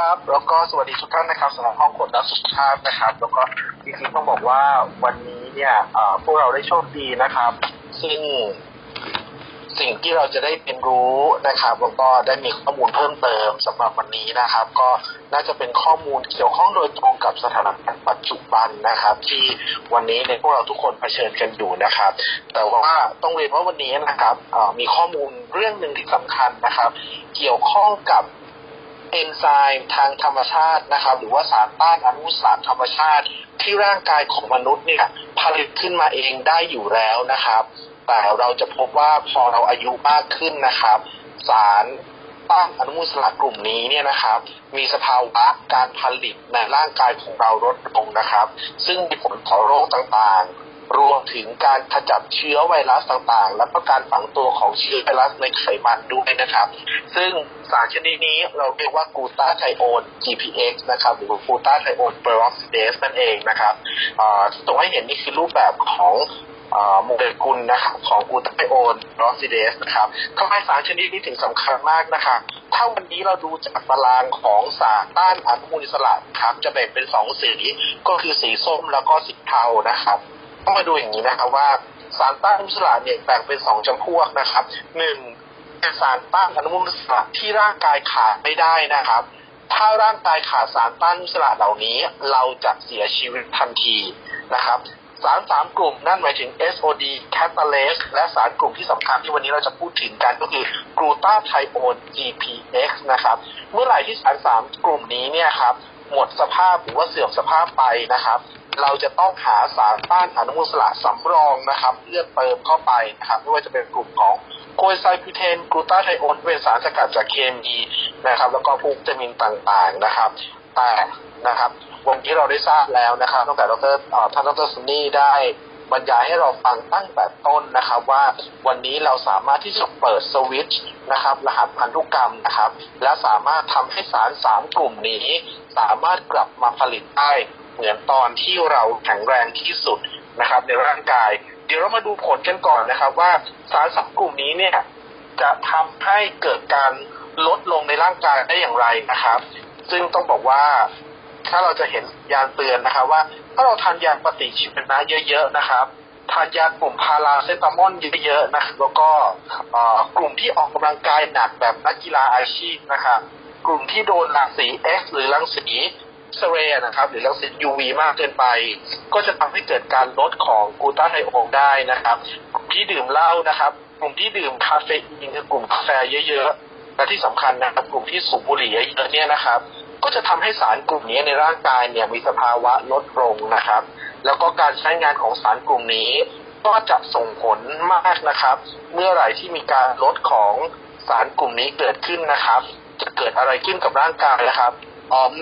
ครับ แล้วก็สวัสดีทุกท่านนะครับสำหรับห้องกดรักสุขภาพนะครับ แล้วก็จริงๆต้องบอกว่าวันนี้เนี่ยพวกเราได้โชคดีนะครับ ซึ่งสิ่งที่เราจะได้เรียนรู้นะครับแล้วก็ได้มีข้อมูลเพิ่มเติมสำหรับวันนี้นะครับ ก็น่าจะเป็นข้อมูลเกี่ยวข้องโดยตรงกับสถานการณ์ปัจจุบันนะครับ ที่วันนี้ในพวกเราทุกคนเผชิญกันอยู่นะครับ แต่ว่าต้องเรียนว่าวันนี้นะครับมีข้อมูลเรื่องหนึ่งที่สำคัญนะครับ เกี่ยวข้องกับ เอนไซม์ทางธรรมชาตินะครับ หรือว่าสารต้านอนุมูลอิสระธรรมชาติ ที่ร่างกายของมนุษย์เนี่ยผลิตขึ้นมาเองได้อยู่แล้วนะครับ แต่เราจะพบว่าพอเราอายุมากขึ้นนะครับ สารต้านอนุมูลอิสระกลุ่มนี้เนี่ยนะครับ มีสภาวะการผลิตในร่างกายของเราลดลงนะครับ ซึ่งมีผลต่อโรคต่างๆ รวมถึงการขจัดเชื้อไวรัสต่างๆ และก็การฝังตัวของเชื้อไวรัสในไขมันด้วยนะครับ ซึ่งสารชนิดนี้เราเรียกว่ากูตาไทโอน GPX นะครับหรือกูตาไทโอนเปอร์ออกซิเดสนั่นเองนะครับตรงให้เห็นนี่คือรูปแบบของอ่าโมเลกุลนะครับของกูตาไทโอนเปอร์อซิเดสนะครับทำไมสารชนิดนี้ถึงสำคัญมากนะครับถ้าวันนี้เราดูจากตารางของสารต้านอนุมูลอิสระครับจะแบ่งเป็นสองสีก็คือสีส้มแล้วก็สีเทานะครับ ต้องมาดูอย่างนี้นะครับว่าสารต้านอนุมูลอิสระเนี่ยแบ่งเป็นสองจำพวกนะครับหนึ่งเป็นสารต้านอนุมูลอิสระที่ร่างกายขาดไม่ได้นะครับ ถ้าร่างกายขาดสารต้านอนุมูลอิสระเหล่านี้ เราจะเสียชีวิตทันทีนะครับสารสามกลุ่มนั่นหมายถึง SOD catalase และสารกลุ่มที่สำคัญที่วันนี้เราจะพูดถึงกันก็คือกลูตาไทโอน GPX นะครับ เมื่อไหร่ที่สารสามกลุ่มนี้เนี่ยครับหมดสภาพหรือว่าเสื่อมสภาพไปนะครับ เราจะต้องหาสารต้านอนุมูลอิสระสำรองนะครับเพื่อเติมเข้าไปนะครับไม่ว่าจะเป็นกลุ่มของโคไซพิเทนกลูตาไทโอนเป็นสารสกัดจากเคมีนะครับ แล้วก็พวกวิตามินต่างๆนะครับแต่นะครับวันที่เราได้ทราบแล้วนะครับตั้งแต่ดรท่านดรซุนนี่ได้บรรยายให้เราฟังตั้งแต่ต้นนะครับว่าวันนี้เราสามารถที่จะเปิดสวิตช์นะครับรหัสพันธุกรรมนะครับ และสามารถทำให้สารสามกลุ่มนี้ สามารถกลับมาผลิตได้ เหมือนตอนที่เราแข็งแรงที่สุดนะครับในร่างกาย เดี๋ยวเรามาดูผลกันก่อนนะครับว่าสารสามกลุ่มนี้เนี่ยจะทำให้เกิดการลดลงในร่างกายได้อย่างไรนะครับ ซึ่งต้องบอกว่าถ้าเราจะเห็นยานเตือนนะครับ ว่าถ้าเราทานยาปฏิชีวนะเยอะ ๆนะครับทานยากลุ่มพาราเซตามอลเยอะๆนะแล้วก็กลุ่มที่ออกกำลังกายหนักแบบนักกีฬาอาชีพนะครับกลุ่มที่โดนรังสี X หรือรังสี เซเรย์นะครับ หรือรังสี UV มากเกินไป ก็จะทำให้เกิดการลดของกูตาไทโอนได้นะครับกลุ่มที่ดื่มเหล้านะครับกลุ่มที่ดื่มคาเฟอีนคือกลุ่มกาแฟเยอะๆและที่สำคัญนะครับกลุ่มที่สูบบุหรี่เยอะๆเนี่ยนะครับ ก็จะทำให้สารกลุ่มนี้ในร่างกายเนี่ยมีสภาวะลดลงนะครับ แล้วก็การใช้งานของสารกลุ่มนี้ ก็จะส่งผลมากนะครับ เมื่อไหร่ที่มีการลดของสารกลุ่มนี้เกิดขึ้นนะครับ จะเกิดอะไรขึ้นกับร่างกายนะครับ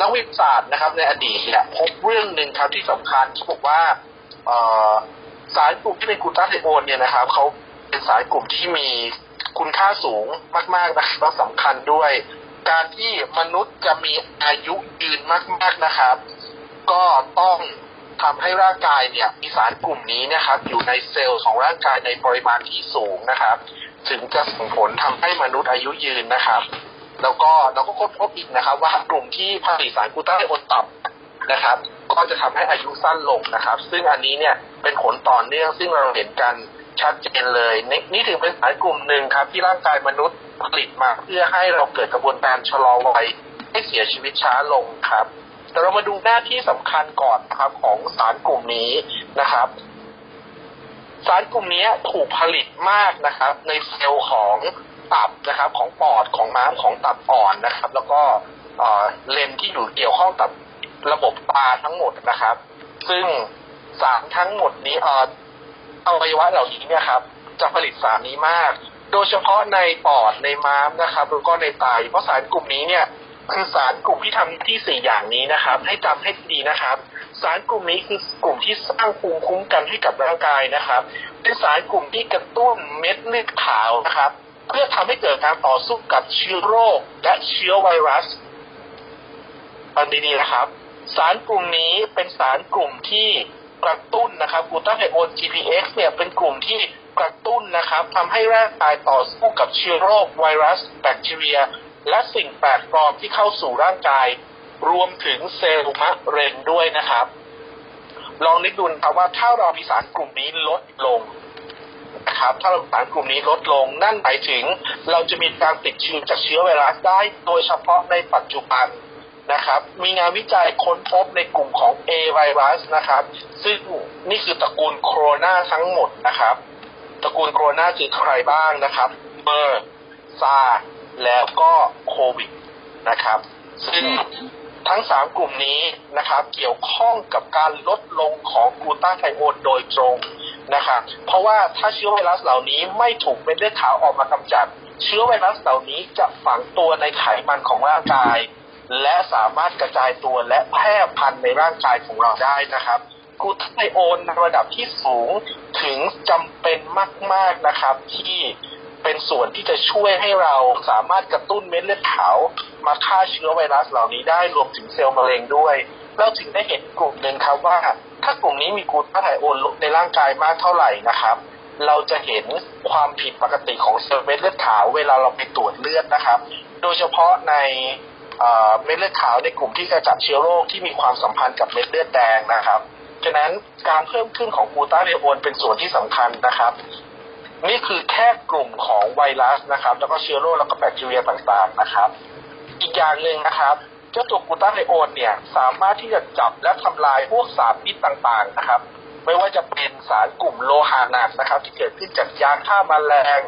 นักวิทยาศาสตร์นะครับ ในอดีตเนี่ยพบเรื่องหนึ่งครับที่สำคัญเขาบอกว่าสารกลุ่มที่เป็นกูตาไทโอนเนี่ยนะครับเขาเป็นสารกลุ่มที่มีคุณค่าสูงมาก ๆนะครับและสำคัญด้วย การที่มนุษย์จะมีอายุยืนมาก ๆนะครับ ก็ต้องทำให้ร่างกายเนี่ยมีสารกลุ่มนี้นะครับ อยู่ในเซลล์ของร่างกายในปริมาณที่สูงนะครับ ถึงจะส่งผลทำให้มนุษย์อายุยืนนะครับ แล้วก็เราก็ค้นพบอีกนะครับ ว่ากลุ่มที่ผลิตสารกูต้าไทโอนต่ำนะครับ ก็จะทำให้อายุสั้นลงนะครับ ซึ่งอันนี้เนี่ยเป็นผลต่อเนื่องซึ่งเราเห็นกันชัดเจนเลยนี่นี่ถือเป็นสารกลุ่มหนึ่งครับ ที่ร่างกายมนุษย์ผลิตมาเพื่อให้เราเกิดกระบวนการชะลอวัยให้เสียชีวิตช้าลงครับ แต่เรามาดูหน้าที่สำคัญก่อนครับของสารกลุ่มนี้นะครับ สารกลุ่มนี้ถูกผลิตมากนะครับ ในเซลล์ของ ตับนะครับ ของปอดของม้ามของตับอ่อนนะครับ แล้วก็เลนที่อยู่เกี่ยวข้องกับระบบตาทั้งหมดนะครับ ซึ่งสารทั้งหมดนี้เอ่ออวัยวะเหล่านี้เนี่ยครับ จะผลิตสารนี้มาก โดยเฉพาะในปอดในม้ามนะครับแล้วก็ในไตเพราะสารกลุ่มนี้เนี่ยคือสารกลุ่มที่ทำหน้าที่สี่อย่างนี้นะครับ ให้จำให้ดีนะครับ สารกลุ่มนี้คือกลุ่มที่สร้างภูมิคุ้มกันให้กับร่างกายนะครับ เป็นสารกลุ่มที่กระตุ้นเม็ดเลือดขาวนะครับ เพื่อทำให้เกิดการต่อสู้กับเชื้อโรคและเชื้อไวรัสฟังดีๆนะครับ สารกลุ่มนี้เป็นสารกลุ่มที่กระตุ้นนะครับกูตาไทโอน GPX เนี่ยเป็นกลุ่มที่กระตุ้นนะครับทำให้ร่างกายต่อสู้กับเชื้อโรคไวรัส แบคทีเรีย และสิ่งแปลกปลอมที่เข้าสู่ร่างกาย รวมถึงเซลล์มะเร็งด้วยนะครับ ลองนึกดูนะครับว่าถ้าเรามีสารกลุ่มนี้ลดลง นะครับ ถ้าเราสารกลุ่มนี้ลดลง นั่นหมายถึง เราจะมีการติดเชื้อจากเชื้อไวรัสได้ โดยเฉพาะในปัจจุบันนะครับ มีงานวิจัยค้นพบในกลุ่มของ A ไวรัสนะครับ ซึ่งนี่คือตระกูลโคโรนาทั้งหมดนะครับ ตระกูลโคโรนาคือใครบ้างนะครับเมอร์ซาแล้วก็โควิดนะครับ ซึ่งทั้งสามกลุ่มนี้นะครับ เกี่ยวข้องกับการลดลงของกูต้าไทโอนโดยตรง นะครับเพราะว่าถ้าเชื้อไวรัสเหล่านี้ไม่ถูกเม็ดเลือดขาวออกมากำจัด เชื้อไวรัสเหล่านี้จะฝังตัวในไขมันของร่างกาย และสามารถกระจายตัวและแพร่พันธุ์ในร่างกายของเราได้นะครับกูไทโอนในระดับที่สูงถึงจำเป็นมาก ๆนะครับ ที่เป็นส่วนที่จะช่วยให้เราสามารถกระตุ้นเม็ดเลือดขาวมาฆ่าเชื้อไวรัสเหล่านี้ได้รวมถึงเซลล์มะเร็งด้วย เราถึงได้เห็นกลุ่มหนึ่งครับว่า ถ้ากลุ่มนี้มีกลูตาไทโอนลดในร่างกายมากเท่าไหร่นะครับ เราจะเห็นความผิดปกติของเซลล์เม็ดเลือดขาวเวลาเราไปตรวจเลือดนะครับ โดยเฉพาะในเม็ดเลือดขาวในกลุ่มที่กระจัดเชื้อโรคที่มีความสัมพันธ์กับเม็ดเลือดแดงนะครับฉะนั้นการเพิ่มขึ้นของกูตาไทโอนเป็นส่วนที่สำคัญนะครับนี่คือแค่กลุ่มของไวรัสนะครับ แล้วก็เชื้อโรคแล้วก็แบคทีเรียต่างๆนะครับ อีกอย่างหนึ่งนะครับ จ้าตัวกูตาไทโอนเนี่ยสามารถที่จะจับและทำลายพวกสารพิษต่างๆนะครับ ไม่ว่าจะเป็นสารกลุ่มโลหะหนักนะครับ ที่เกิดขึ้นจากยาฆ่าแมลง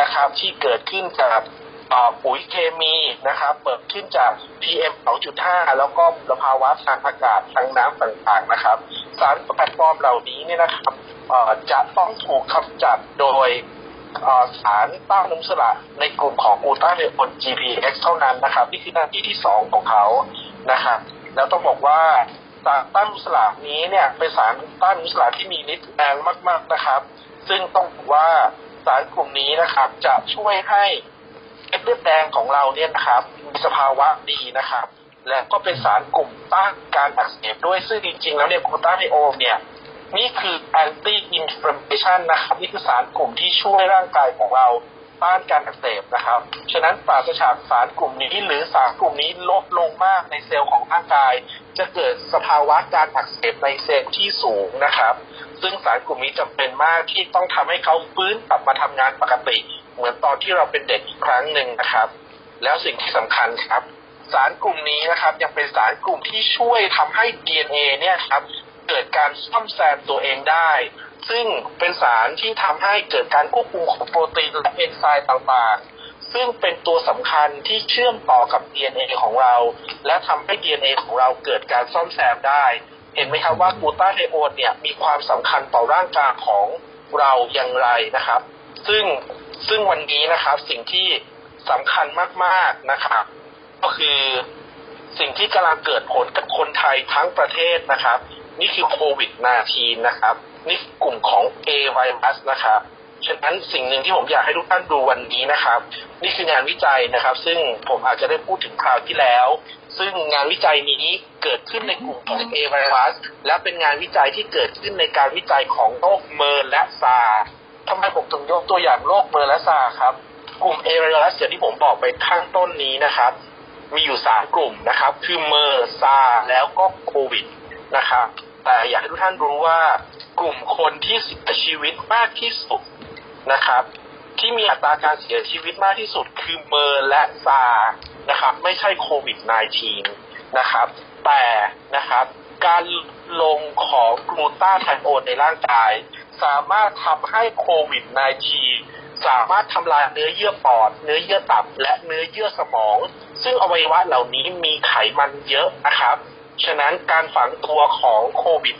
นะครับ ที่เกิดขึ้นจากปุ๋ยเคมีนะครับ เปิดขึ้นจาก PM 2.5 แล้วก็มลภาวะทางอากาศทางน้ำต่างๆนะครับ สารแปลกปลอมเหล่านี้เนี่ยนะครับจะต้องถูกกำจัดโดย สารต้านอนุมูลอิสระในกลุ่มของกูต้าไทโอน GPX เท่านั้นนะครับนี่คือหน้าที่ที่สองของเขานะครับแล้วต้องบอกว่าสารต้านอนุมูลอิสระนี้เนี่ยเป็นสารต้านอนุมูลอิสระที่มีฤทธิ์แรงมาก ๆนะครับ ซึ่งต้องบอกว่าสารกลุ่มนี้นะครับจะช่วยให้เม็ดเลือดแดงของเราเนี่ยนะครับมีสภาวะดีนะครับ และก็เป็นสารกลุ่มต้านการอักเสบด้วยซึ่งจริงๆแล้วเนี่ยกูตาไทโอเนี่ย นี่คือ anti inflammation นะครับ นี่คือสารกลุ่มที่ช่วยร่างกายของเราต้านการอักเสบนะครับ ฉะนั้นปราศจากสารกลุ่มนี้หรือสารกลุ่มนี้ลดลงมากในเซลล์ของร่างกาย จะเกิดสภาวะการอักเสบในเซลล์ที่สูงนะครับ ซึ่งสารกลุ่มนี้จำเป็นมากที่ต้องทำให้เขาฟื้นกลับมาทำงานปกติ เหมือนตอนที่เราเป็นเด็กอีกครั้งหนึ่งนะครับ แล้วสิ่งที่สำคัญครับ สารกลุ่มนี้นะครับยังเป็นสารกลุ่มที่ช่วยทำให้ DNA เนี่ยครับ เกิดการซ่อมแซมตัวเองได้ ซึ่งเป็นสารที่ทำให้เกิดการควบคุมของโปรตีนและเอนไซม์ต่างๆ ซึ่งเป็นตัวสำคัญที่เชื่อมต่อกับ DNA ของเรา และทำให้ DNA ของเราเกิดการซ่อมแซมได้ เห็นไหมครับว่ากูตาไทโอนเนี่ยมีความสำคัญต่อร่างกายของเราอย่างไรนะครับ ซึ่งซึ่งวันนี้นะครับสิ่งที่สำคัญมากๆนะครับ ก็คือสิ่งที่กำลังเกิดผลกับคนไทยทั้งประเทศนะครับ นี่คือโควิด -19 นะครับ นี่กลุ่มของ A ไวรัสนะครับ ฉะนั้นสิ่งหนึ่งที่ผมอยากให้ทุกท่านดูวันนี้นะครับ นี่คืองานวิจัยนะครับ ซึ่งผมอาจจะได้พูดถึงคราวที่แล้ว ซึ่งงานวิจัยนี้เกิดขึ้นในกลุ่มของ A ไวรัสและเป็นงานวิจัยที่เกิดขึ้นในการวิจัยของโรคเมอร์และซาทำไมผมถึงยกตัวอย่างโรคเมอร์และซาครับกลุ่ม A ไวรัสอย่างที่ผมบอกไปข้างต้นนี้นะครับ มีอยู่สามกลุ่มนะครับ คือเมอร์ซาแล้วก็โควิด นะครับแต่อยากให้ทุกท่านรู้ว่ากลุ่มคนที่เสียชีวิตมากที่สุดนะครับ ที่มีอัตราการเสียชีวิตมากที่สุดคือเมอร์และซานะครับ ไม่ใช่โควิด -19 นะครับ แต่นะครับการลงของกลูตาไทโอนในร่างกาย สามารถทำให้โควิด -19 สามารถทำลายเนื้อเยื่อปอด เนื้อเยื่อตับ และเนื้อเยื่อสมอง ซึ่งอวัยวะเหล่านี้มีไขมันเยอะนะครับ ฉะนั้นการฝังตัวของโควิด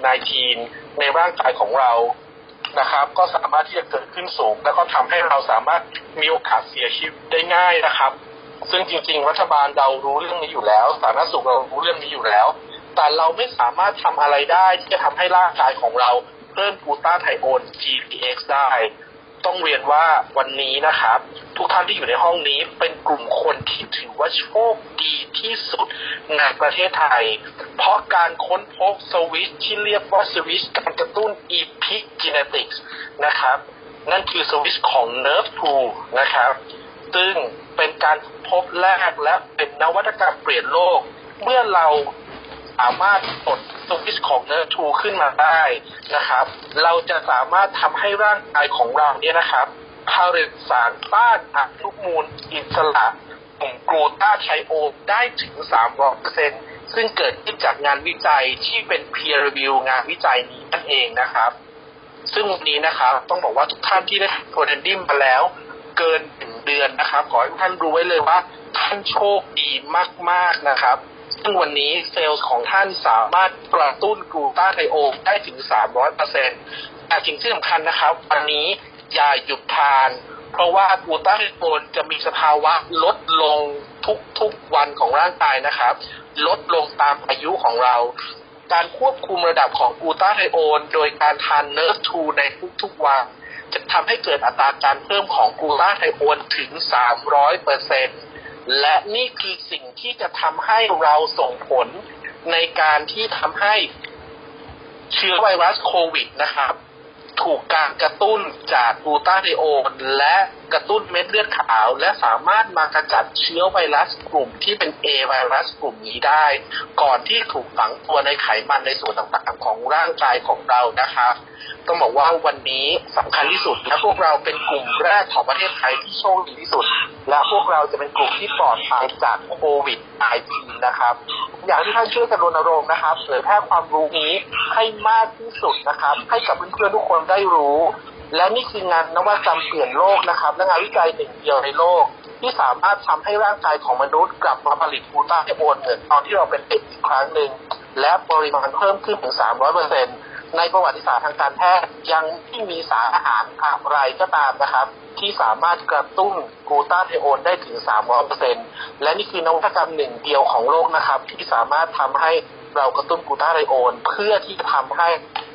-19 ในร่างกายของเรานะครับ ก็สามารถที่จะเกิดขึ้นสูง แล้วก็ทำให้เราสามารถมีโอกาสเสียชีวิตได้ง่ายนะครับ ซึ่งจริง ๆ รัฐบาลเรารู้เรื่องนี้อยู่แล้ว สาธารณสุขเรารู้เรื่องนี้อยู่แล้ว แต่เราไม่สามารถทำอะไรได้ที่จะทำให้ร่างกายของเราเพิ่มกูต้าไทโอน GPX ได้ ต้องเรียนว่าวันนี้นะครับ ทุกท่านที่อยู่ในห้องนี้เป็นกลุ่มคนที่ถือว่าโชคดีที่สุดในประเทศไทย เพราะการค้นพบสวิตช์ที่เรียกว่าสวิตช์การกระตุ้น epigenetics นะครับ นั่นคือสวิตช์ของ nerve 2นะครับ ซึ่งเป็นการพบแรกและเป็นนวัตกรรมเปลี่ยนโลก เมื่อเรา สามารถกดสวิตช์ของเนื้อทูขึ้นมาได้นะครับ เราจะสามารถทำให้ร่างกายของเราเนี่ยนะครับผลิตสารต้านอนุมูลอิสระของกลูตาไทโอได้ถึง300%ซึ่งเกิดขึ้นจากงานวิจัยที่เป็น peer review งานวิจัยนี้นั่นเองนะครับ ซึ่งวันนี้นะครับต้องบอกว่าทุกท่านที่ได้โปรเดนดิมมาแล้ว เกินหนึ่งเดือนนะครับ ขอให้ทุกท่านรู้ไว้เลยว่าท่านโชคดีมาก ๆนะครับ ซึ่งวันนี้เซลล์ของท่านสามารถกระตุ้นกลูตาไทโอนได้ถึง 300%แต่สิ่งที่สำคัญนะครับ วันนี้อย่าหยุดทาน เพราะว่ากลูตาไทโอนจะมีสภาวะลดลงทุกๆวันของร่างกายนะครับ ลดลงตามอายุของเรา การควบคุมระดับของกลูตาไทโอนโดยการทานเนิร์ฟทูในทุกๆวันจะทำให้เกิดอัตราการเพิ่มของกลูตาไทโอนถึง 300เปอร์เซ็น และนี่คือสิ่งที่จะทำให้เราส่งผลในการที่ทำให้เชื้อไวรัสโควิดนะครับ ถูกการกระตุ้นจากกลูตาไทโอนและกระตุ้นเม็ดเลือดขาว และสามารถมากระจัดเชื้อไวรัสกลุ่มที่เป็น A ไวรัสกลุ่มนี้ได้ ก่อนที่ถูกฝังตัวในไขมันในส่วนต่างๆของร่างกายของเรานะครับ ต้องบอกว่าวันนี้สำคัญที่สุดและพวกเราเป็นกลุ่มแรกของประเทศไทยที่โชคดีที่สุด และพวกเราจะเป็นกลุ่มที่ปลอดภัยจากโควิด -19 นะครับ อยากให้ท่านช่วยกันรณรงค์นะครับเผยแพร่ความรู้นี้ให้มากที่สุดนะครับ ให้กับเพื่อนๆทุกคนได้รู้ และนี่คืองานนวัตกรรมเปลี่ยนโลกนะครับ และงานวิจัยหนึ่งเดียวในโลกที่สามารถทำให้ร่างกายของมนุษย์ กลับมาผลิตกูตาไทโอนเหมือนตอนที่เราเป็นเด็กอีกครั้งหนึ่งและปริมาณเพิ่มขึ้นถึง 300เปอร์เซ็นต์ ในประวัติศาสตร์ทางการแพทย์ยังไม่มีสารอาหารอะไรก็ตามนะครับ ที่สามารถกระตุ้นกูตาไทโอนได้ถึง 300เปอร์เซนและนี่คือนวัตกรรมหนึ่งเดียวของโลกนะครับ ที่สามารถทำให้เรากระตุ้นกูตาไทโอน เพื่อที่จะทำให้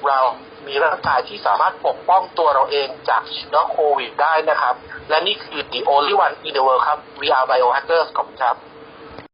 เรามีร่างกายที่สามารถปกป้องตัวเราเองจากเชื้อโควิดได้นะครับ และนี่คือ the only one in the world ครับ we are biohackers ขอบคุณครับ